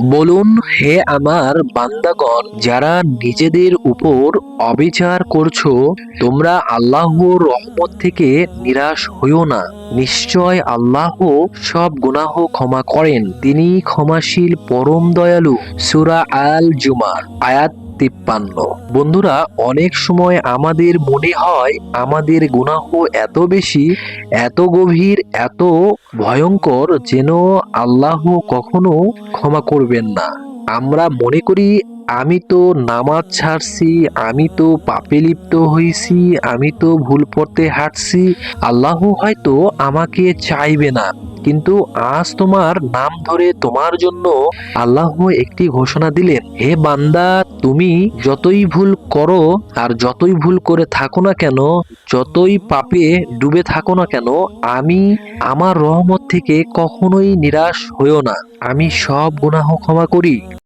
বলুন, হে আমার বান্দাগণ, যারা নিজেদের উপর অবিচার করছ, তোমরা আল্লাহর রহমত থেকে নিরাশ হইও না। নিশ্চয় আল্লাহ সব গুনাহ ক্ষমা করেন। তিনি ক্ষমাশীল, পরম দয়ালু। সুরা আল জুমার আয়াত তিপ্পান্ন। বন্ধুরা, অনেক সময় আমাদের মনে হয় আমাদের গুনাহ এত বেশি, এত গভীর, এত ভয়ঙ্কর যেন আল্লাহ কখনো ক্ষমা করবেন না। আমরা মনে করি আমি তো নামাজ ছাড়ছি, আমি তো পাপে লিপ্ত হয়েছি আমি তো ভুল পথে হাঁটছি। আল্লাহ হয়তো আমাকে চাইবে না, কিন্তু আজ তোমার নাম ধরে তোমার জন্য আল্লাহ একটি ঘোষণা দিলেন, হে বান্দা, তুমি যতই ভুল করো আর যতই ভুল করে থাকো না কেন, যতই পাপে ডুবে থাকো না কেন, আমি আমার রহমত থেকে কখনোই নিরাশ হইও না। আমি সব গুনাহ ক্ষমা করি।